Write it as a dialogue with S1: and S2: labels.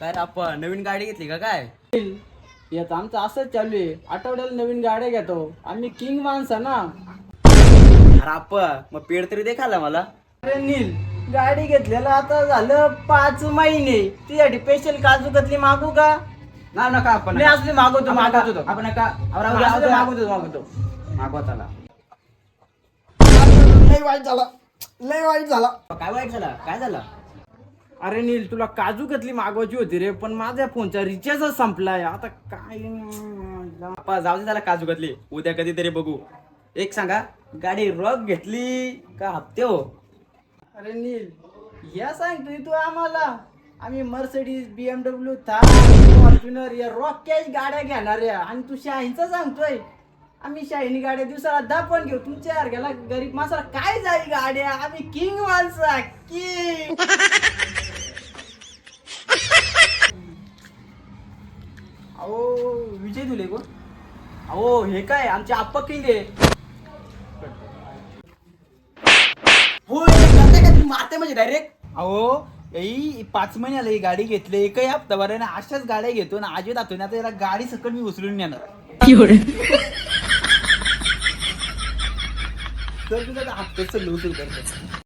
S1: काय रे आपण नवीन गाडी घेतली का काय?
S2: यात. आमचं असंच चालू आहे. आठवड्याला नवीन गाड्या घेतो. आम्ही किंग माणसा ना.
S1: अरे आपण मग पेड तरी दे खाला मला.
S2: अरे नील गाडी घेतलेला आता झालं पाच महिने. तुझ्यासाठी स्पेशल काजू कतली मागू का?
S3: ना नका आपण
S2: नाही असली मागवतो
S3: आपण
S2: मागवतो
S3: नका-. आपण नका
S2: असली. मागवतो मागवतो.
S3: मागवा त्याला.
S2: लय वाईट झाला. लय वाईट झाला.
S1: काय वाईट झाला? काय झालं?
S2: अरे नील तुला काजू कतली मागवायची होती रे पण माझ्या फोनचा रिचार्जच संपलाय. आता काय
S1: आपा जाऊ दे त्याला काजू घातली. उद्या कधीतरी बघू. एक सांगा गाडी रॉक घेतली का हप्ते हो?
S2: अरे नील या सांगतोय तू आम्हाला. आम्ही मर्सडीज बीएमडब्ल्यू फॉर्च्युनर या रॉक कॅश गाड्या घेणार या आणि तू शाहींचा सांगतोय. आम्ही शाहीनी गाड्या दिवसाला दहा पण घेऊ. तुमच्या सारख्याला गरीब माणसाला काय जाईल गाड्या? आम्ही किंग माणसा किंग
S1: विजय दुले कोण अहो हे काय? आमचे आप्पा किंग आहे होय करताय का तुम्ही? मारते म्हणजे डायरेक्ट
S3: अहो ही पाच महिन्याला ही गाडी घेतली. एकही हप्ता बरं ना अशाच गाड्या घेतो ना आजी दातो ना आता याला गाडी सकट मी उचलून येणार तर तुझा हप्त्याचं लूट करतो